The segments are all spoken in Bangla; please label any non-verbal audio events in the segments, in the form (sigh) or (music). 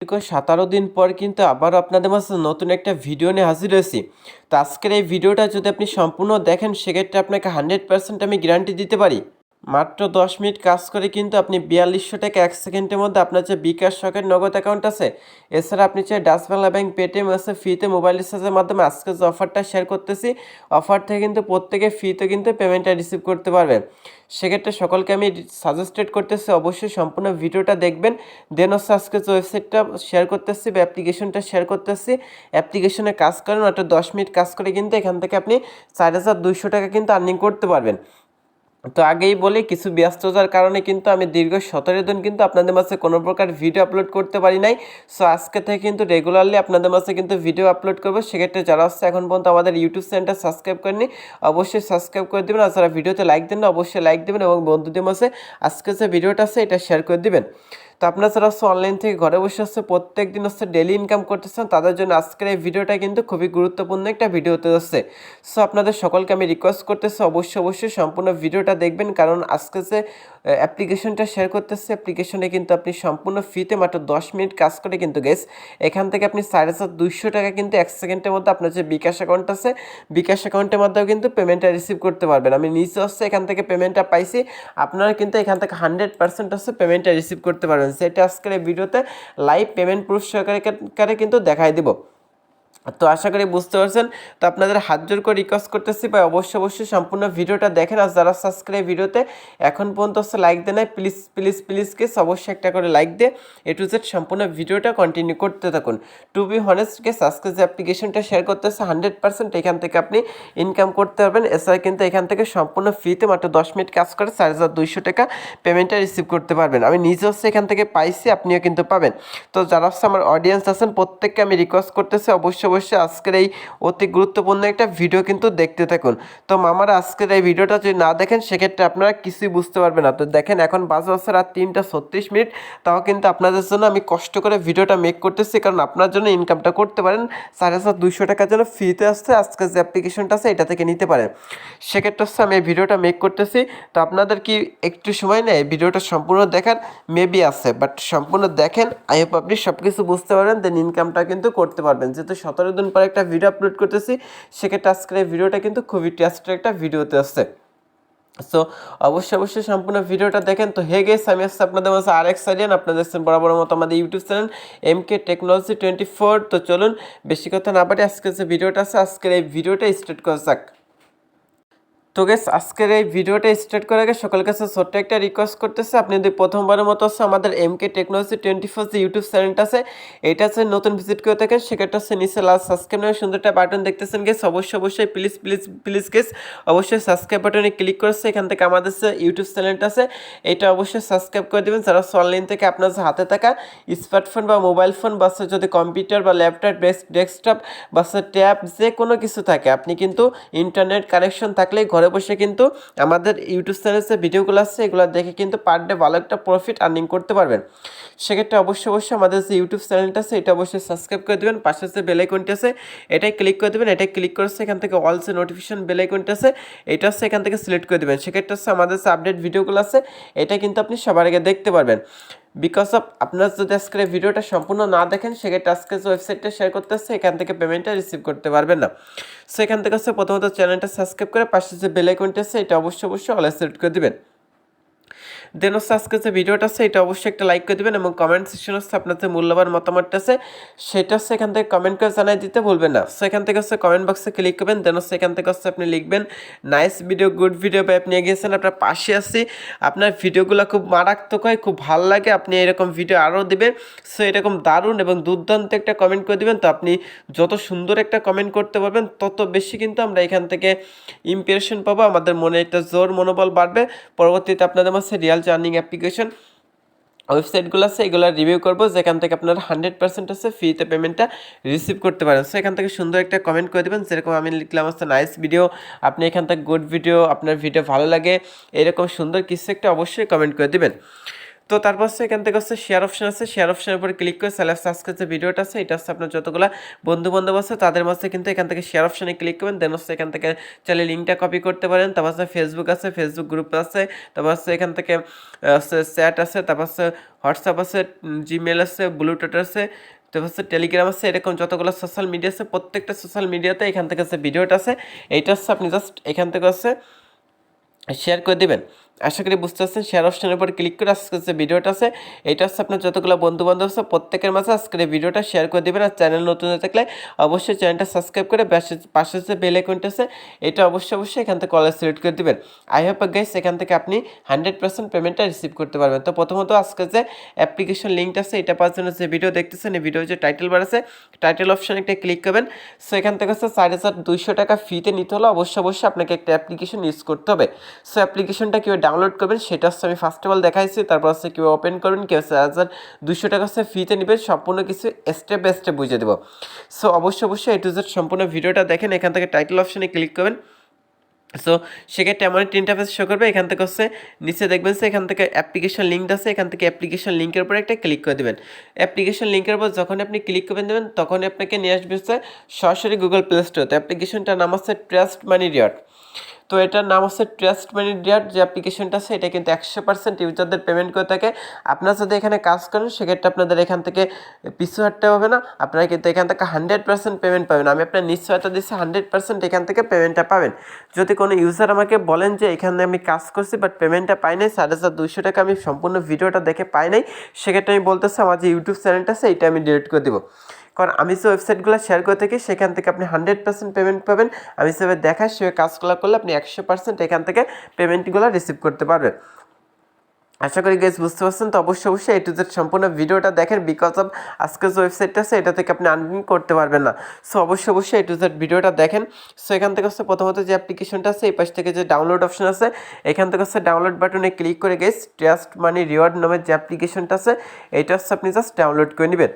দীর্ঘ সতেরো দিন পর কিন্তু আবার আপনাদের মাঝে নতুন একটা ভিডিও নিয়ে হাজির হয়েছি। তো আজকের এই ভিডিওটা যদি আপনি সম্পূর্ণ দেখেন, সেক্ষেত্রে আপনাকে হান্ড্রেড পার্সেন্ট আমি গ্যারান্টি দিতে পারি। মাত্র দশ মিনিট কাজ করে কিন্তু আপনি বিয়াল্লিশশো টাকা এক সেকেন্ডের মধ্যে আপনার যে বিকাশ শখের নগদ অ্যাকাউন্ট আছে, এছাড়া আপনি চাই ডাচ বাংলা ব্যাংক, পেটিএম আছে, ফ্রিতে মোবাইল রিচার্জের মাধ্যমে আজকে যে অফারটা শেয়ার করতেছি অফার থেকে কিন্তু প্রত্যেকে ফ্রিতে কিন্তু পেমেন্টটা রিসিভ করতে পারবেন। সেক্ষেত্রে সকলকে আমি সাজেস্টেড করতেছি, অবশ্যই সম্পূর্ণ ভিডিওটা দেখবেন। দেন হচ্ছে আজকে যে ওয়েবসাইটটা শেয়ার করতেছি বা অ্যাপ্লিকেশনটা শেয়ার করতেছি। অ্যাপ্লিকেশনে কাজ করেন, মাত্র দশ মিনিট কাজ করে কিন্তু এখান থেকে আপনি চার হাজার দুইশো টাকা কিন্তু আর্নিং করতে পারবেন। তো আগেই বলি, কিছু ব্যস্ততার কারণে কিন্তু আমি দীর্ঘ সতেরো দিন কিন্তু আপনাদের মাঝে কোনো প্রকার ভিডিও আপলোড করতে পারি নাই। সো আজকে থেকে কিন্তু রেগুলারলি আপনাদের মাঝে কিন্তু ভিডিও আপলোড করব। সেক্ষেত্রে যারা হচ্ছে এখন পর্যন্ত আমাদের ইউটিউব চ্যানেলটা সাবস্ক্রাইব করেনি অবশ্যই সাবস্ক্রাইব করে দেবেন। আর যারা ভিডিওতে লাইক দেন অবশ্যই লাইক দেবেন এবং বন্ধুদের মাঝে আজকে যে ভিডিওটা আছে, এটা শেয়ার করে দিবেন। তো আপনারা যারা হচ্ছে অনলাইন থেকে ঘরে বসে হচ্ছে প্রত্যেক দিন হচ্ছে ডেলি ইনকাম করতেছেন, তাদের জন্য আজকের এই ভিডিওটা কিন্তু খুবই গুরুত্বপূর্ণ একটা ভিডিও হতে যাচ্ছে সো আপনাদের সকলকে আমি রিকোয়েস্ট করতেছি, অবশ্যই অবশ্যই সম্পূর্ণ ভিডিওটা দেখবেন, কারণ আজকে যে অ্যাপ্লিকেশনটা শেয়ার করতেছে। অ্যাপ্লিকেশনে কিন্তু আপনি সম্পূর্ণ ফ্রিতে মাত্র দশ মিনিট কাজ করে কিন্তু গেস এখান থেকে আপনি সাড়ে সাত, দুইশো টাকা কিন্তু এক সেকেন্ডের মধ্যে আপনার যে বিকাশ অ্যাকাউন্ট আছে, বিকাশ অ্যাকাউন্টের মাধ্যমেও কিন্তু পেমেন্টটা রিসিভ করতে পারবেন। আমি নিচে হচ্ছে এখান থেকে পেমেন্টটা পাইছি, আপনারা কিন্তু এখান থেকে হান্ড্রেড পার্সেন্ট হচ্ছে পেমেন্টটা রিসিভ করতে পারবেন। সেটা আজকের এই ভিডিওতে লাইভ পেমেন্ট প্রুফ সহকারে কিন্তু দেখাই দিব। তো আশা করি বুঝতে পারছেন। তো আপনাদের হাত জোর করে রিকোয়েস্ট করতেছি, ভাই অবশ্যই অবশ্যই সম্পূর্ণ ভিডিওটা দেখেন। আর যারা সাবস্ক্রাইব ভিডিওতে, এখন পর্যন্ত লাইক দেয় নাই প্লিজ প্লিজ প্লিজ কেস অবশ্যই একটা করে লাইক দিয়ে এ টু জেড সম্পূর্ণ ভিডিওটা কন্টিনিউ করতে থাকুন। টু বি হনেস্ট কেস আজকে যে অ্যাপ্লিকেশনটা শেয়ার করতেছে হান্ড্রেড পার্সেন্ট এখান থেকে আপনি ইনকাম করতে পারবেন। এছাড়া কিন্তু এখান থেকে সম্পূর্ণ ফ্রিতে মাত্র দশ মিনিট কাজ করে চার হাজার দুইশো টাকা পেমেন্টটা রিসিভ করতে পারবেন। আমি নিজে হচ্ছে এখান থেকে পাইছি, আপনিও কিন্তু পাবেন। তো যারা আমার অডিয়েন্স আছেন, প্রত্যেককে আমি রিকোয়েস্ট করতেছি, অবশ্যই অবশ্যই আজকের এই অতি গুরুত্বপূর্ণ একটা ভিডিও কিন্তু দেখতে থাকুন। তো মামারা, আজকের এই ভিডিওটা যদি না দেখেন, সেক্ষেত্রে আপনারা কিছুই বুঝতে পারবেন না। তো দেখেন, এখন বাজে হচ্ছে রাত তিনটা ছত্রিশ মিনিট। তাও কিন্তু আপনাদের জন্য আমি কষ্ট করে ভিডিওটা মেক করতেছি, কারণ আপনার জন্য ইনকামটা করতে পারেন। সাড়ে সাত, দুইশো টাকার জন্য ফ্রিতে আসছে, আজকে যে অ্যাপ্লিকেশনটা আছে, এটা থেকে নিতে পারেন। সেক্ষেত্রে হচ্ছে আমি এই ভিডিওটা মেক করতেছি। তো আপনাদের কি একটু সময় নেই? ভিডিওটা সম্পূর্ণ দেখার মেবি আছে বাট সম্পূর্ণ দেখেন আই হোপ আপনি সব কিছু বুঝতে পারেন দেন ইনকামটা কিন্তু করতে পারবেন। যেহেতু সতেরো দিন পরে একটা ভিডিও আপলোড করতেছি, সেক্ষেত্রে আজকের এই ভিডিওটা কিন্তু খুবই টেস্টের একটা ভিডিওতে আসছে। সো অবশ্যই অবশ্যই সম্পূর্ণ ভিডিওটা দেখেন। তো হে গেস আমি আসছি আপনাদের মাঝে আর এক সাইডিয়ান আপনাদের দেখছেন বরাবর মতো আমাদের YouTube channel M K technology twenty four তো চলুন, বেশি কথা না পারি আজকের যে ভিডিওটা আছে, আজকের এই ভিডিওটা স্টার্ট করা যাক। তো গেস আজকের এই ভিডিওটা স্টার্ট করার আগে সকল কাছে ছোট্ট একটা রিকোয়েস্ট করতেছে। আপনি যদি প্রথমবারের মতো হচ্ছে আমাদের M K technology twenty four যে ইউটিউব চ্যানেলটা আছে, এটা হচ্ছে নতুন ভিজিট করে থাকেন, সেক্ষেত্রে হচ্ছে নিচে লাস্ট সাবস্ক্রাইব নামে সুন্দর একটা বাটন দেখতেছেন গেস অবশ্যই অবশ্যই প্লিজ প্লিজ প্লিজ গেস অবশ্যই সাবস্ক্রাইব বাটনে ক্লিক করেছে এখান থেকে আমাদের যে ইউটিউব চ্যানেলটা আছে, এটা অবশ্যই সাবস্ক্রাইব করে দেবেন। যারা অনলাইন থেকে আপনার হাতে থাকা স্মার্টফোন বা মোবাইল ফোন বা যদি কম্পিউটার বা ল্যাপটপ ডেস্কটপ বা ট্যাব যে কোনো কিছু থাকে, আপনি কিন্তু ইন্টারনেট কানেকশন থাকলেই ঘরে বসে কিন্তু আমাদের ইউটিউব চ্যানেলে যে ভিডিওগুলো আছে, এগুলো দেখে কিন্তু পার ডে ভালো একটা প্রফিট আর্নিং করতে পারবেন। সেক্ষেত্রে অবশ্যই অবশ্যই আমাদের যে ইউটিউব চ্যানেলটা আছে, এটা অবশ্যই সাবস্ক্রাইব করে দেবেন, পাশে যে বেলাইকনটি আছে, এটাই ক্লিক করে দেবেন, এটাই ক্লিক করছে এখান থেকে অল যে নোটিফিকেশন বেলাইকনটি আছে, এটা হচ্ছে এখান থেকে সিলেক্ট করে দেবেন। সেক্ষেত্রে হচ্ছে আমাদের যে আপডেট ভিডিওগুলো আছে, এটা কিন্তু আপনি সবার আগে দেখতে পারবেন। বিকজ অফ আপনার যদি আজকের ভিডিওটা সম্পূর্ণ না দেখেন, সেক্ষেত্রে আজকে যে ওয়েবসাইটটা শেয়ার করতেছে, এখান থেকে পেমেন্টটা রিসিভ করতে পারবেন না। সো এখান থেকে হচ্ছে প্রথমত চ্যানেলটা সাবস্ক্রাইব করে পাশে যে বেলাইকনটি আছে, এটা অবশ্যই অবশ্যই অল করে দেবেন। দেন হচ্ছে আজকে যে ভিডিওটা আছে, এটা অবশ্যই একটা লাইক করে দেবেন এবং কমেন্ট সেকশন হচ্ছে আপনার যে মূল্যবান মতামতটা আছে, সেটা হচ্ছে এখান থেকে কমেন্ট করে জানাই দিতে ভুলবেন না। সো এখান থেকে হচ্ছে কমেন্ট বক্সে ক্লিক করবেন দেন হচ্ছে এখান থেকে হচ্ছে আপনি লিখবেন নাইস ভিডিও গুড ভিডিও বা আপনি গিয়েছেন আপনার পাশে আছি। আপনার ভিডিওগুলো খুব মারাত্মক হয়, খুব ভালো লাগে, আপনি এরকম ভিডিও আরও দেবেন। সো এরকম দারুণ এবং দুর্দান্ত একটা কমেন্ট করে দেবেন। তো আপনি যত সুন্দর একটা কমেন্ট করতে পারবেন, তত বেশি কিন্তু আমরা এখান থেকে ইমপ্রেশন পাবো। আমাদের মনে একটা জোর মনোবল বাড়বে। পরবর্তীতে আপনাদের মাঝে রিয়াল জার্নিং অ্যাপ্লিকেশন, ওয়েবসাইটগুলো আছে, এগুলো রিভিউ করব। যেখান থেকে আপনারা হান্ড্রেড পার্সেন্ট আছে ফ্রিতে পেমেন্টটা রিসিভ করতে পারেন। সো এখান থেকে সুন্দর একটা কমেন্ট করে দেবেন। যেরকম আমি লিখলাম হচ্ছে নাইস ভিডিও আপনি এখান থেকে গুড ভিডিও আপনার ভিডিও ভালো লাগে, এরকম সুন্দর কিছু একটা অবশ্যই কমেন্ট করে দেবেন। তো তারপর হচ্ছে এখান থেকে হচ্ছে শেয়ার অপশন আছে। শেয়ার অপশনের উপরে ক্লিক করে স্যালাস আজকে যে ভিডিওটা আছে, এটা হচ্ছে আপনার যতগুলো বন্ধু বান্ধব আছে, তাদের মাঝে কিন্তু এখান থেকে শেয়ার অপশনে ক্লিক করবেন। দেন হচ্ছে এখান থেকে চাইলে লিঙ্কটা কপি করতে পারেন। তারপর হচ্ছে ফেসবুক আছে ফেসবুক গ্রুপ আছে। তারপর হচ্ছে এখান থেকে চ্যাট আছে। তারপর হচ্ছে হোয়াটসঅ্যাপ আছে জিমেল আছে ব্লুটুথ আছে। তারপর হচ্ছে টেলিগ্রাম আছে। এরকম যতগুলো সোশ্যাল মিডিয়া আছে, প্রত্যেকটা সোশ্যাল মিডিয়াতে এখান থেকে হচ্ছে ভিডিওটা আছে। এইটা হচ্ছে আপনি জাস্ট এখান থেকে হচ্ছে শেয়ার করে দেবেন। আশা করি বুঝতে পারছেন। শেয়ার অপশনের উপর ক্লিক করে আজকে যে ভিডিওটা আছে, এটা হচ্ছে আপনার যতগুলো বন্ধু বান্ধব আছে, প্রত্যেকের মাঝে আজকের ভিডিওটা শেয়ার করে দেবেন। আর চ্যানেল নতুন হয়ে থাকলে অবশ্যই চ্যানেলটা সাবস্ক্রাইব করে পাশে- যে বেল আইকনটা আছে, এটা অবশ্যই অবশ্যই এখান থেকে কলেজ সিলেক্ট করে দেবেন। আই হোপ গাইস এখান থেকে আপনি হান্ড্রেড পার্সেন্ট পেমেন্টটা রিসিভ করতে পারবেন। তো প্রথমত আজকে যে অ্যাপ্লিকেশন লিঙ্কটা আছে, এটা পাওয়ার জন্য যে ভিডিও দেখতেছেন, এই ভিডিও যে টাইটেল বার আছে টাইটেল অপশানে একটা ক্লিক করবেন। সো এখান থেকে হচ্ছে চার হাজার দুইশো টাকা ফিতে নিতে হলে অবশ্যই অবশ্যই আপনাকে একটা অ্যাপ্লিকেশন ইউজ করতে হবে। সো অ্যাপ্লিকেশনটা কীভাবে ডাউনলোড করবেন, সেটা হচ্ছে আমি ফার্স্ট অফ অল দেখাইছি, তারপর হচ্ছে কীভাবে ওপেন করবেন কেউ হাজার দুইশো টাকা হচ্ছে ফিতে নেবেন, সম্পূর্ণ কিছু স্টেপ বাই স্টেপ বুঝিয়ে দেবো। সো অবশ্যই অবশ্যই এ টু জেড সম্পূর্ণ ভিডিওটা দেখেন, এখান থেকে টাইটেল অপশানে ক্লিক করবেন। সো সেক্ষেত্রে এমন একটি ইন্টারফেস শো করবে, এখান থেকে হচ্ছে নিচে দেখবেন যে এখান থেকে অ্যাপ্লিকেশন লিঙ্ক আছে, এখান থেকে অ্যাপ্লিকেশন লিঙ্কের উপর একটা ক্লিক করে দেবেন। অ্যাপ্লিকেশন লিঙ্কের উপর যখন আপনি ক্লিক করবেন, দেবেন তখন আপনাকে নিয়ে আসবে হচ্ছে সরাসরি গুগল প্লে স্টোর তো। অ্যাপ্লিকেশনটার নাম হচ্ছে ট্রাস্ট মানি রিয়ার্ড তো এটার নাম হচ্ছে ট্রাস্ট মানি যে অ্যাপ্লিকেশনটা আছে, এটা কিন্তু একশো পার্সেন্ট ইউজারদের পেমেন্ট করে থাকে। আপনারা যদি এখানে কাজ করেন, সেক্ষেত্রে আপনাদের এখান থেকে পিছু হাঁটতে হবে না। আপনারা কিন্তু এখান থেকে হান্ড্রেড পার্সেন্ট পেমেন্ট পাবেন। আমি আপনার নিশ্চয়তা দিচ্ছি হান্ড্রেড পার্সেন্ট এখান থেকে পেমেন্টটা পাবেন। যদি কোনো ইউজার আমাকে বলেন যে, এখানে আমি কাজ করছি বাট পেমেন্টটা পাই নাই, সাড়ে হাজার দুইশো টাকা আমি সম্পূর্ণ ভিডিওটা দেখে পাই নাই, সেক্ষেত্রে আমি বলতেছি, আমার যে ইউটিউব চ্যানেলটা আছে এটা আমি ডিলিট করে দেবো। কারণ আমি যে ওয়েবসাইটগুলো শেয়ার করে থাকি, সেখান থেকে আপনি হান্ড্রেড পার্সেন্ট পেমেন্ট পাবেন। আমি সেভাবে দেখাই, সেভাবে কাজগুলো করলে আপনি একশো পার্সেন্ট এখান থেকে পেমেন্টগুলো রিসিভ করতে পারবেন। আশা করি গেস বুঝতে পারছেন, তো অবশ্যই অবশ্যই এই জেড সম্পূর্ণ ভিডিওটা দেখেন বিকজ অফ আজকের যে ওয়েবসাইটটা আছে, এটা থেকে আপনি আর্নিং করতে পারবেন না। সো অবশ্যই অবশ্যই এই জেড ভিডিওটা দেখেন। সো এখান থেকে হচ্ছে প্রথমত যে অ্যাপ্লিকেশনটা আছে, এই পাশ থেকে যে ডাউনলোড অপশন আছে, এখান থেকে হচ্ছে ডাউনলোড বাটনে ক্লিক করে গেস ট্রাস্ট মানি রিওয়ার্ড নামের যে অ্যাপ্লিকেশনটা আছে, এটা হচ্ছে আপনি জাস্ট ডাউনলোড করে নেবেন।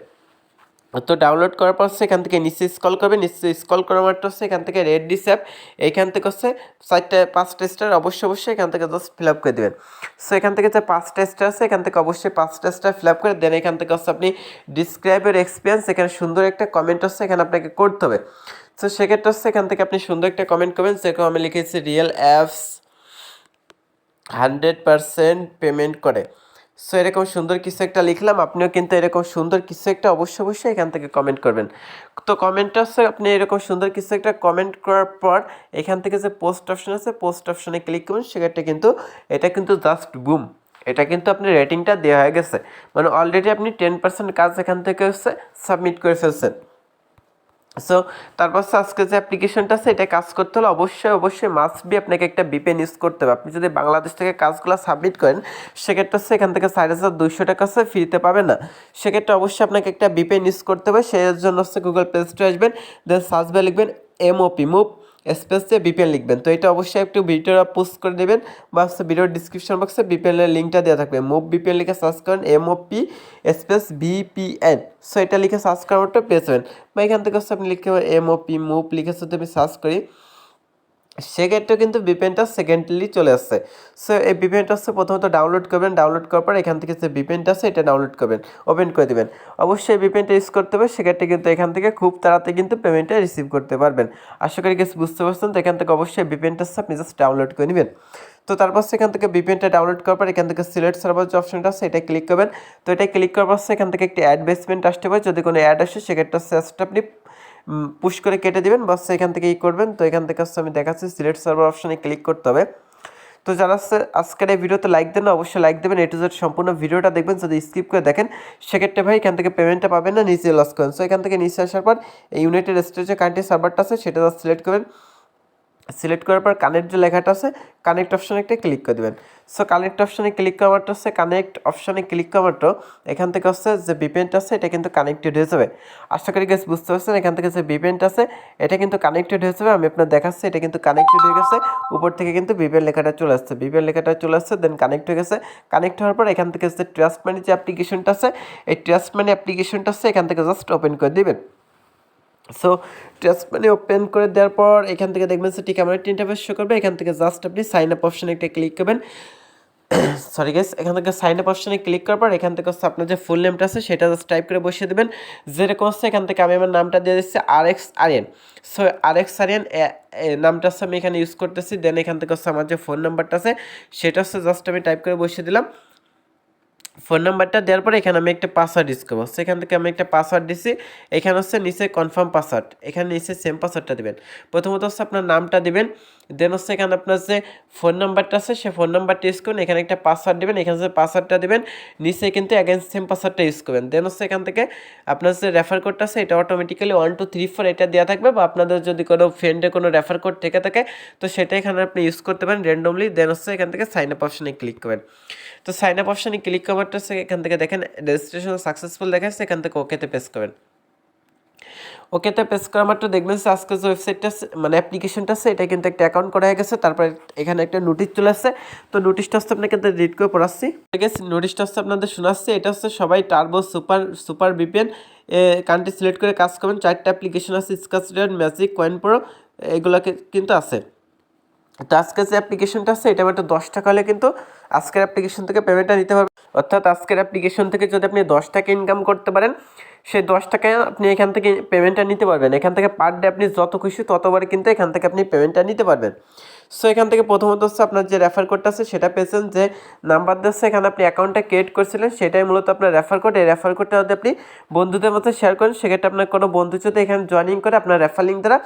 তো ডাউনলোড করার পর এখান থেকে নিচে স্কল করবে, নিচে স্কল করার মাত্র হচ্ছে এখান থেকে রেড ডিস অ্যাপ এইখান থেকে হচ্ছে চারটে পাঁচটা স্টার অবশ্যই অবশ্যই এখান থেকে জাস্ট ফিল আপ করে দেবেন। সো এখান থেকে যে পাঁচটা স্টার আছে, এখান থেকে অবশ্যই পাঁচটা স্টার ফিল আপ করে দেন। এখান থেকে হচ্ছে আপনি ডিসক্রাইবের এক্সপিরিয়েন্স এখানে সুন্দর একটা কমেন্ট হচ্ছে এখানে আপনাকে করতে হবে। তো সেক্ষেত্রে হচ্ছে এখান থেকে আপনি সুন্দর একটা কমেন্ট করবেন, যেরকম আমি লিখেছি real apps hundred percent payment করে। সো এরকম সুন্দর কিছু একটা লিখলাম। আপনিও কিন্তু এরকম সুন্দর কিছু একটা অবশ্যই অবশ্যই এখান থেকে কমেন্ট করবেন। তো কমেন্ট আসছে আপনি এরকম সুন্দর কিছু একটা কমেন্ট করার পর এখান থেকে যে পোস্ট অপশন আছে পোস্ট অপশনে ক্লিক করুন। সেক্ষেত্রে কিন্তু এটা কিন্তু জাস্ট বুম এটা কিন্তু আপনি রেটিংটা দেওয়া হয়ে গেছে। মানে অলরেডি আপনি টেন পার্সেন্ট কাজ এখান থেকে হচ্ছে সাবমিট করে ফেলছেন। সো তারপর আজকে যে অ্যাপ্লিকেশনটা আছে, এটা কাজ করতে হলে অবশ্যই অবশ্যই মাস্ট বি আপনাকে একটা বিপেন ইউজ করতে হবে। আপনি যদি বাংলাদেশ থেকে কাজগুলো সাবমিট করেন, সেক্ষেত্রে হচ্ছে এখান থেকে সাড়ে হাজার দুইশো টাকা হচ্ছে ফ্রিতে পাবে না। সেক্ষেত্রে অবশ্যই আপনাকে একটা বিপেন ইউজ করতে হবে। সেই জন্য হচ্ছে গুগল প্লে স্টোরে আসবেন দেন সার্চ বারে লিখবেন এমওপি মুভ স্পেস দিয়ে বিপিএল লিখবেন। তো এটা অবশ্যই একটু ভিডিওটা পোস্ট করে দেবেন বা ভিডিওর ডিসক্রিপশন বক্সে বিপিএলের লিঙ্কটা দেওয়া থাকবে। মুভ বিপিএল লিখে সার্চ করেন M MOP space VPN so এটা লিখে সার্চ করার মতো পেয়ে যাবেন। বা এখান থেকে হচ্ছে আপনি লিখতে পারেন এমওপি মুভ লিখে যদি আমি সার্চ করি সেক্ষেত্রে কিন্তু বিপেনটা সেকেন্ডলি চলে আসছে। সো এই বিপেনটা হচ্ছে প্রথমত ডাউনলোড করবেন। ডাউনলোড করার পর এখান থেকে যে বিপেনটা আছে, এটা ডাউনলোড করবেন। ওপেন করে দেবেন। অবশ্যই বিপেনটা ইউজ করতে হবে। সেক্ষেত্রে কিন্তু এখান থেকে খুব তাড়াতাড়ি কিন্তু পেমেন্টটা রিসিভ করতে পারবেন। আশা করি কিছু বুঝতে পারছেন। তো এখান থেকে অবশ্যই বিপেনটা আপনি জাস্ট ডাউনলোড করে নেবেন। তো তারপর সেখান থেকে বিপিএনটা ডাউনলোড করার পর এখান থেকে সিলেক্ট সার্ভার যে অপশনটা আছে এটা ক্লিক করবেন। তো এটা ক্লিক করার পর এখান থেকে একটি অ্যাডভেসমেন্ট আসতে পারে। যদি কোনো অ্যাড আসে, সেক্ষেত্রে আপনি পুশ করে কেটে দিবেন, বাস এখান থেকে ই করবেন। তো এখান থেকে হচ্ছে আমি দেখাচ্ছি সিলেক্ট সার্ভার অপশানে ক্লিক করতে হবে। তো যারা আজকের এই ভিডিওতে লাইক দেন না, অবশ্যই লাইক দেবেন। এ টু জেড সম্পূর্ণ ভিডিওটা দেখবেন, যদি স্কিপ করে দেখেন, সেক্ষেত্রে ভাই এখান থেকে পেমেন্টটা পাবেন না, নিচে লস করেন। সো এখান থেকে নিচে আসার পর এই ইউনাইটেড স্টেটসে কান্ট্রি সার্ভারটা আছে, সেটা সিলেক্ট করবেন। সিলেক্ট করার পর কানেক্ট যে লেখাটা আছে কানেক্ট অপশানে একটা ক্লিক করে দেবেন। সো কানেক্ট অপশানে ক্লিক করা মাত্র হচ্ছে কানেক্ট অপশানে ক্লিক করা মাত্র এখান থেকে হচ্ছে যে বিপেন্ট আছে, এটা কিন্তু কানেক্টেড হয়ে যাবে। আশা করি গেছে বুঝতে পারছেন, এখান থেকে যে বিপেন্ট আছে, এটা কিন্তু কানেক্টেড হয়ে যাবে। আমি আপনার দেখাচ্ছি, এটা কিন্তু কানেক্টেড হয়ে গেছে। উপর থেকে কিন্তু বিপেন লেখাটা চলে আসছে। বিপেন লেখাটা চলে আসছে দেন কানেক্ট হয়ে গেছে। কানেক্ট হওয়ার পর এখান থেকে যে ট্রাস্ট মানি যে অ্যাপ্লিকেশনটা আছে, এই ট্রাস্ট মানি অ্যাপ্লিকেশনটা আছে, এখান থেকে জাস্ট ওপেন করে দিবেন। সো টেস্ট মানে ওপেন করে দেওয়ার পর এখান থেকে দেখবেন যে ঠিক আমার একটা ইন্টারফেস শো করবে। এখান থেকে জাস্ট আপনি সাইন আপ অপশানে একটা ক্লিক করবেন। (coughs) সরি গেস এখান থেকে সাইন আপ অপশনে ক্লিক করার পর এখান থেকে হচ্ছে আপনার যে ফুল নেমটা আছে সেটা জাস্ট টাইপ করে বসিয়ে দেবেন। যেরকম হচ্ছে এখান থেকে আমি আমার নামটা দিয়ে দিচ্ছি R X Aryan so R X Aryan নামটা হচ্ছে আমি এখানে ইউজ করতেছি। দেন এখান থেকে হচ্ছে আমার যে ফোন নাম্বারটা আছে, সেটা হচ্ছে জাস্ট আমি টাইপ করে বসিয়ে দিলাম। ফোন নাম্বারটা দেওয়ার পরে এখানে আমি একটা পাসওয়ার্ড ইউজ করব। সেখান থেকে আমি একটা পাসওয়ার্ড দিছি। এখানে হচ্ছে নিচে কনফার্ম পাসওয়ার্ড এখানে নিচে সেম পাসওয়ার্ডটা দিবেন। প্রথমত হচ্ছে আপনার নামটা দিবেন। দেন হচ্ছে এখানে আপনার যে ফোন নাম্বারটা আছে, সে ফোন নাম্বারটা ইউজ করুন। এখানে একটা পাসওয়ার্ড দেবেন। এখানে যে পাসওয়ার্ডটা দিবেন, নিচে কিন্তু অ্যাগেন্স সেম পাসওয়ার্ডটা ইউজ করবেন। দেন হচ্ছে এখান থেকে আপনার যে রেফার কোডটা আছে, এটা automatically one two three four এটা দেওয়া থাকবে বা আপনাদের যদি কোনো ফ্রেন্ডে কোনো রেফার কোড থেকে থাকে, তো সেটা এখানে আপনি ইউজ করতে পারেন র্যান্ডমলি দেন হচ্ছে এখান থেকে সাইন আপ অপশনে ক্লিক করবেন। তো সাইন আপ অপশনে ক্লিক করারটা হচ্ছে এখান থেকে দেখেন রেজিস্ট্রেশন সাকসেসফুল দেখাচ্ছে এখান থেকে ওকেতে পেস করবেন। ওকেতে পেস করা মাত্র দেখবেন আজকে যে ওয়েবসাইটটা মানে অ্যাপ্লিকেশনটা আছে, এটা কিন্তু একটা অ্যাকাউন্ট করা হয়ে গেছে, তারপরে এখানে একটা নোটিশ চলে আসছে। তো নোটিশটা হচ্ছে আপনাকে রিড করে পড়াচ্ছি। ঠিক আছে নোটিশটা হচ্ছে আপনাদের শোনাচ্ছি, এটা হচ্ছে সবাই turbo super super VPN country select করে কাজ করবেন। চারটা অ্যাপ্লিকেশন আছে স্কাসডেন ম্যাজিক কয়েন প্রো এগুলোকে কিন্তু আছে। তো আজকে যে অ্যাপ্লিকেশনটা আছে, এটা একটা দশ টাকা হলে কিন্তু আজকের অ্যাপ্লিকেশন থেকে পেমেন্টটা নিতে পারবেন অর্থাৎ আজকের অ্যাপ্লিকেশন থেকে যদি আপনি দশ টাকা ইনকাম করতে পারেন, সেই দশ টাকায় আপনি এখান থেকে পেমেন্টটা নিতে পারবেন। এখান থেকে পার ডে আপনি যত খুশি ততবার কিন্তু এখান থেকে আপনি পেমেন্টটা নিতে পারবেন। সো এখান থেকে প্রথমত হচ্ছে আপনার যে রেফার কোডটা আছে, সেটা পেয়েছেন যে নাম্বার দিচ্ছে এখানে আপনি অ্যাকাউন্টটা ক্রিয়েট করেছিলেন, সেটাই মূলত আপনার রেফার কোড এই রেফার কোডটা যদি আপনি বন্ধুদের মধ্যে শেয়ার করেন, সেক্ষেত্রে আপনার কোনো বন্ধু যদি এখানে জয়েনিং করে, আপনার রেফার লিঙ্ক দ্বারা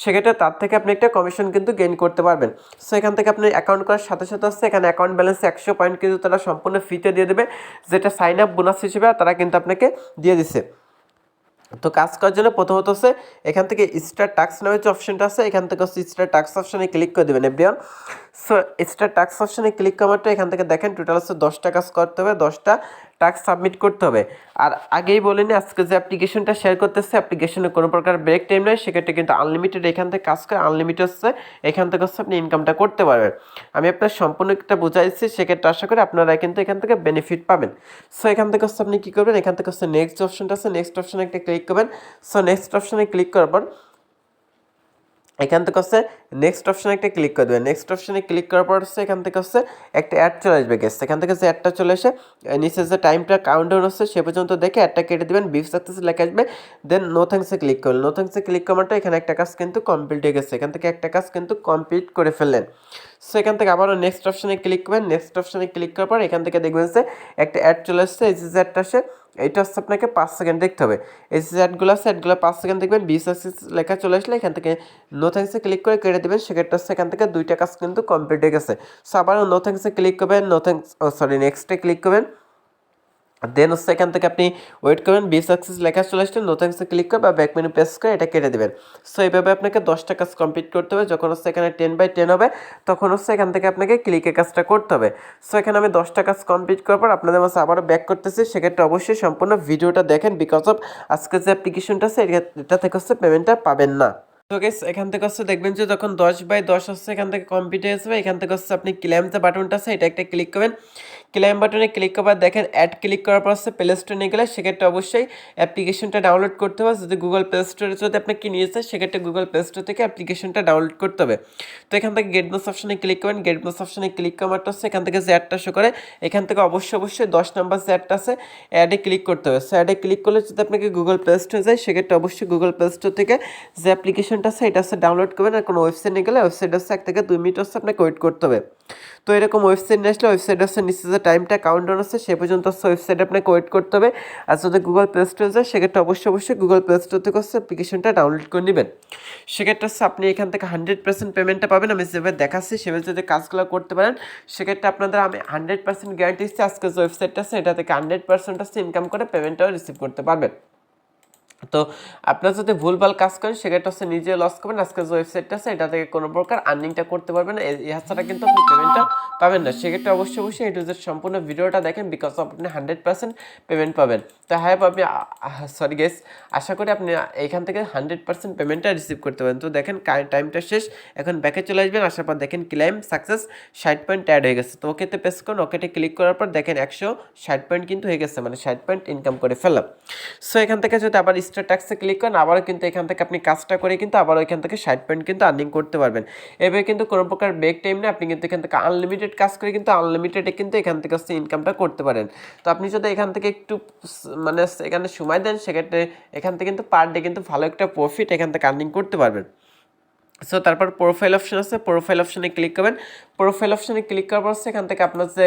সেক্ষেত্রে তার থেকে আপনি একটা কমিশন কিন্তু গেইন করতে পারবেন। সো এখান থেকে আপনি অ্যাকাউন্ট করার সাথে সাথে আসছে এখানে অ্যাকাউন্ট ব্যালেন্স একশো পয়েন্ট কিন্তু তারা সম্পূর্ণ ফ্রিতে দিয়ে দেবে, যেটা সাইন আপ বোনাস হিসেবে তারা কিন্তু আপনাকে দিয়ে দিছে। তো কাজ করার জন্য প্রথমত হচ্ছে এখান থেকে স্টার টাক্স নামে যে অপশনটা আছে, এখান থেকে হচ্ছে স্টার টাক্স অপশনে ক্লিক করে দেবেন এভরিওয়ান সো স্টার টাক্স অপশনে ক্লিক করাটা এখান থেকে দেখেন টোটাল হচ্ছে দশটা কাজ করতে হবে, দশটা টাস্ক সাবমিট করতে হবে। আর আগেই বলিনি আজকে যে অ্যাপ্লিকেশনটা শেয়ার করতেছে অ্যাপ্লিকেশনে কোনো প্রকার ব্রেক টাইম নেই, সেক্ষেত্রে কিন্তু আনলিমিটেড এখান থেকে কাজ করে আনলিমিটেড হচ্ছে, এখান থেকে হচ্ছে আপনি ইনকামটা করতে পারবেন। আমি আপনার সম্পূর্ণ একটা বুঝাইছি, সেক্ষেত্রে আশা করি আপনারা কিন্তু এখান থেকে বেনিফিট পাবেন। সো এখান থেকে হচ্ছে আপনি কী করবেন? এখান থেকে হচ্ছে নেক্সট অপশনটা আছে নেক্সট অপশনে একটা ক্লিক করবেন। সো নেক্সট অপশনে ক্লিক করার পর এখান থেকে হচ্ছে নেক্সট অপশানে একটা ক্লিক করে দেবেন। নেক্সট অপশানে ক্লিক করার পর হচ্ছে এখান থেকে হচ্ছে একটা অ্যাড চলে আসবে গেস এখান থেকে যে অ্যাডটা চলে এসে নিচে যে টাইমটা কাউন্টার হচ্ছে সে পর্যন্ত দেখে অ্যাডটা কেটে দেবেন। বিফ সাকসেস লেখা আসবে। দেন নো থ্যাংকসে ক্লিক করলেন। নো থ্যাংকসে ক্লিক করাটা এখানে একটা কাজ কিন্তু কমপ্লিট হয়ে গেছে। এখান থেকে একটা কাজ কিন্তু কমপ্লিট করে ফেললেন। সো এখান থেকে আবারও নেক্সট অপশানে ক্লিক করবেন। নেক্সট অপশানে ক্লিক করার পর এখান থেকে দেখবেন যে একটা অ্যাড চলে আসছে এই যে অ্যাডটা আসে এইটা হচ্ছে আপনাকে পাঁচ সেকেন্ড দেখতে হবে। এই যে আছে অ্যাডগুলো পাঁচ সেকেন্ড দেখবেন বিশ আসিস লেখা চলে আসলে এখান থেকে নো থ্যাংসে ক্লিক করে কেটে দেবেন, সেক্ষেত্রে হচ্ছে এখান থেকে দুইটা কাজ কিন্তু কমপ্লিট হয়ে গেছে। সো আবার নো থ্যাংকসে ক্লিক করবেন নো থ্যাংস সরি নেক্সটে ক্লিক করবেন। দেন হচ্ছে এখান থেকে আপনি ওয়েট করবেন বি সাকসেস লেখা চলে আসলে নো থ্যাংকসে ক্লিক করে বা ব্যাক মেনু প্রেস করে এটা কেটে দেবেন। সো এইভাবে আপনাকে দশটা কাজ কমপ্লিট করতে হবে। যখন হচ্ছে এখানে টেন বাই টেন হবে, তখন হচ্ছে এখান থেকে আপনাকে ক্লিকের কাজটা করতে হবে। সো এখানে আমি দশটা কাজ কমপ্লিট করার পর আপনাদের মাঝে আবারও ব্যাক করতেছি। সেক্ষেত্রে অবশ্যই সম্পূর্ণ ভিডিওটা দেখেন বিকজ অফ আজকে যে অ্যাপ্লিকেশনটা আছে, এটা থেকে হচ্ছে পেমেন্টটা পাবেন না। তো গেস এখান থেকে হচ্ছে দেখবেন যে যখন দশ বাই দশ হচ্ছে এখান থেকে কমপ্লিট হয়ে যাবে। এখান থেকে হচ্ছে আপনি ক্লেম যে বাটনটা আছে, এটা একটা ক্লিক করবেন। ক্লেম বাটনে ক্লিক করার দেখেন অ্যাড ক্লিক করার পর হচ্ছে প্লে স্টোরে নিয়ে গেলে সেক্ষেত্রে অবশ্যই অ্যাপ্লিকেশনটা ডাউনলোড করতে হবে। যদি গুগল প্লে স্টোরে যদি আপনি নিয়ে যায় সেক্ষেত্রে গুগল প্লে স্টোর থেকে অ্যাপ্লিকেশনটা ডাউনলোড করতে হবে। তো এখান থেকে গেট নোস অপশনে ক্লিক করবেন। গেট নোস অপশনে ক্লিক করার হচ্ছে এখান থেকে যে অ্যাডটা শো করে, এখান থেকে অবশ্যই অবশ্যই দশ নম্বর যে অ্যাডটা আছে অ্যাডে ক্লিক করতে হবে। সো অ্যাডে ক্লিক করলে যদি আপনাকে গুগল প্লে স্টোরে যায়, সেক্ষেত্রে অবশ্যই গুগল প্লে স্টোর থেকে যে অ্যাপ্লিকেশনটা আছে, এটা হচ্ছে ডাউনলোড করবেন। আর কোনো ওয়েবসাইটে গেলে ওয়েবসাইট হচ্ছে এক থেকে দুই মিনিট হচ্ছে আপনাকে ওয়েট করতে হবে। তো এরকম ওয়েবসাইট নিয়ে আসলে ওয়েবসাইট হচ্ছে নিচে যে টাইমটা কাউন্টার আছে, সে পর্যন্ত ওয়েবসাইটে আপনাকে ওয়েট করতে হবে। আর যদি গুগল প্লে স্টোরে যায়, সেক্ষেত্রে অবশ্যই অবশ্যই গুগল প্লে স্টোর থেকে হচ্ছে অ্যাপ্লিকেশনটা ডাউনলোড করে নেবেন। সেক্ষেত্রে হচ্ছে আপনি এখান থেকে হান্ড্রেড পার্সেন্ট পেমেন্টটা পাবেন। আমি যেভাবে দেখাচ্ছি, সেভাবে যদি কাজগুলো করতে পারেন, সেক্ষেত্রে আপনাদের আমি হান্ড্রেড পার্সেন্ট গ্যারান্টি দিচ্ছি, আজকে যে ওয়েবসাইটটা আছে, এটা থেকে হান্ড্রেড পার্সেন্ট হচ্ছে ইনকাম করে পেমেন্টটাও রিসিভ করতে পারবেন। তো আপনার যদি ভুলভাল কাজ করেন, সেক্ষেত্রে হচ্ছে নিজে লস করবেন। আজকে যে ওয়েবসাইটটা আছে, এটা থেকে কোনো প্রকার আর্নিংটা করতে পারবেন না। হাতটা কিন্তু আপনি পেমেন্টটা পাবেন না। সেক্ষেত্রে অবশ্যই অবশ্যই এই টুজের সম্পূর্ণ ভিডিওটা দেখেন বিকজ আপনি হান্ড্রেড পার্সেন্ট পেমেন্ট পাবেন। তো হ্যাঁ আপনি সরি গেস আশা করি আপনি এইখান থেকে হান্ড্রেড পার্সেন্ট পেমেন্টটা রিসিভ করতে পারেন। তো দেখেন টাইমটা শেষ। এখন ব্যাকে চলে আসবেন। আসার পর দেখেন ক্লাইম সাকসেস ষাট পয়েন্ট অ্যাড হয়ে গেছে। তো ওকেতে প্রেস করুন। ওকেতে ক্লিক করার পর দেখেন একশো ষাট পয়েন্ট কিন্তু হয়ে গেছে। মানে ষাট পয়েন্ট ইনকাম করে ফেললাম। সো এখান থেকে যদি আবার স্টার ট্যাক্সে ক্লিক করেন, আবারও কিন্তু এখান থেকে আপনি কাজটা করে কিন্তু আবারও এখান থেকে সাইড পয়েন্ট কিন্তু আর্নিং করতে পারবেন। এভাবে কিন্তু কোনো প্রকার ব্রেক টাইম নেই, আপনি কিন্তু এখান থেকে আনলিমিটেড কাজ করে কিন্তু আনলিমিটেডে কিন্তু এখান থেকে হচ্ছে ইনকামটা করতে পারেন। তো আপনি যদি এখান থেকে একটু মানে এখানে সময় দেন, সেক্ষেত্রে এখান থেকে কিন্তু পার ডে কিন্তু ভালো একটা প্রফিট এখান থেকে আর্নিং করতে পারবেন। সো তারপর প্রোফাইল অপশন আছে প্রোফাইল অপশনে ক্লিক করবেন। প্রোফাইল অপশনে ক্লিক করার পর সেখান থেকে আপনার যে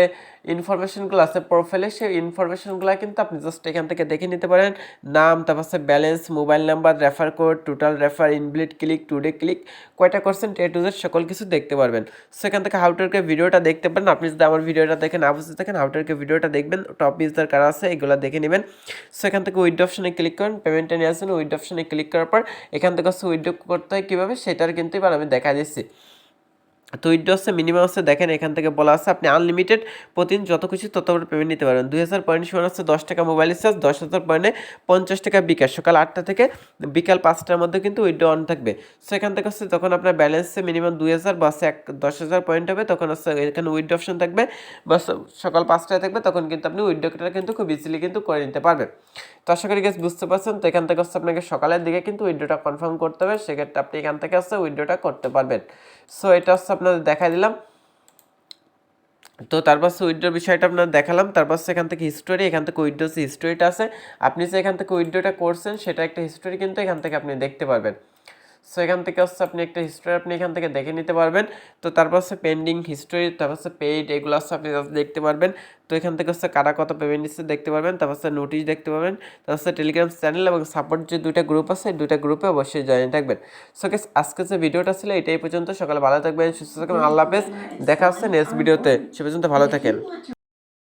ইনফরমেশনগুলো আছে প্রোফাইলে সেই ইনফরমেশনগুলো কিন্তু আপনি জাস্ট এখান থেকে দেখে নিতে পারেন। নাম, তারপর হচ্ছে balance mobile number refer code total refer ইনব্লিড click today click কয়টা করছেন এ টু জেড সকল কিছু দেখতে পারবেন। সো এখান থেকে হাউটারকে ভিডিওটা দেখতে পারেন। আপনি যদি আমার ভিডিওটা দেখেন না বুঝতে থাকেন হাউটারকে ভিডিওটা দেখবেন। টপ ইউজার কারা আছে, এগুলো দেখে নেবেন। সো এখান থেকে উইড অপশনে ক্লিক করেন। পেমেন্টটা নিয়ে আসেন উইড অপশনে ক্লিক করার পর, এখান থেকে হচ্ছে উইড্রো করতে হয় কীভাবে? সেটার কিন্তু এবার আমি দেখা দিচ্ছি। তো হচ্ছে মিনিমাম হচ্ছে দেখেন এখান থেকে বলা আছে আপনি আনলিমিটেড প্রতিদিন যত কিছু তত পেমেন্ট নিতে পারবেন দুই হাজার পয়েন্ট সমান হচ্ছে দশ টাকা মোবাইল রিচার্জ দশ হাজার পয়েন্টে পঞ্চাশ টাকা বিকাশ। সকাল আটটা থেকে বিকাল পাঁচটার মধ্যে কিন্তু উইড্রো অন থাকবে। সো এখান থেকে হচ্ছে যখন আপনার ব্যালেন্সে মিনিমাম দুই হাজার বা এক, দশ হাজার পয়েন্ট হবে, তখন হচ্ছে এখানে উইড্রো অপশন থাকবে। বা সকাল পাঁচটায় থাকবে, তখন কিন্তু আপনি উইড্রোটা কিন্তু খুব ইজিলি কিন্তু করে নিতে পারবেন। তো আশা করি গেছ বুঝতে পারছেন। তো এখান থেকে হচ্ছে আপনাকে সকালের দিকে কিন্তু উইড্রোটা কনফার্ম করতে হবে। সেক্ষেত্রে আপনি এখান থেকে হচ্ছে উইড্রোটা করতে পারবেন। সো এটা হচ্ছে আপনাদের দেখা দিলাম। তো তারপর হচ্ছে উইড্রোর বিষয়টা আপনার দেখালাম। তারপর এখান থেকে হিস্টোরি এখান থেকে উইড্রো যে হিস্টোরিটা আছে, আপনি যে এখান থেকে উইড্রোটা করছেন, সেটা একটা হিস্টোরি কিন্তু এখান থেকে আপনি দেখতে পারবেন। সো এখান থেকে হচ্ছে আপনি একটা হিস্টোরি আপনি এখান থেকে দেখে নিতে পারবেন। তো তারপর হচ্ছে পেন্ডিং হিস্টোরি তারপর হচ্ছে পেইড এগুলো হচ্ছে আপনি দেখতে পারবেন। তো এখান থেকে হচ্ছে কারা কত পেমেন্ট দিচ্ছে দেখতে পারবেন। তারপর হচ্ছে নোটিশ দেখতে পারবেন। তারপর হচ্ছে টেলিগ্রাম চ্যানেল এবং সাপোর্ট যে দুইটা গ্রুপ আছে এই দুইটা গ্রুপে অবশ্যই জয়েন থাকবেন। সো guys, আজকে যে ভিডিওটা ছিল এটাই পর্যন্ত। সকালে ভালো থাকবেন সুস্থ থাকবেন। আল্লাহ হাফেজ। দেখা হচ্ছে নেক্সট ভিডিওতে সে পর্যন্ত ভালো থাকেন।